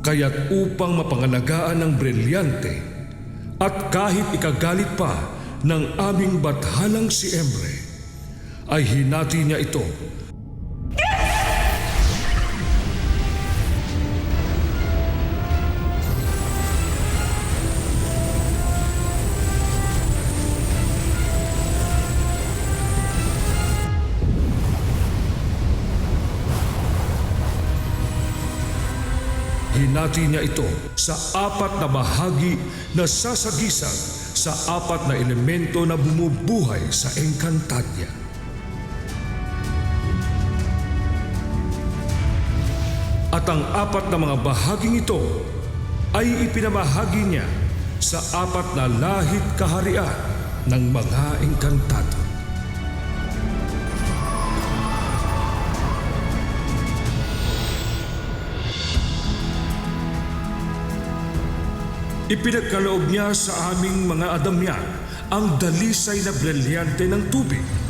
Kaya't upang mapangalagaan ng brilyante at kahit ikagalit pa ng aming bathalang si Emre, ay hinati niya ito Hinati niya ito sa apat na bahagi na sasagisag sa apat na elemento na bumubuhay sa Encantadia. At ang apat na mga bahaging ito ay ipinamahagi niya sa apat na lahit kaharian ng mga engkantado. Ipinagkaloob niya sa aming mga adamyan ang dalisay na brilyante ng tubig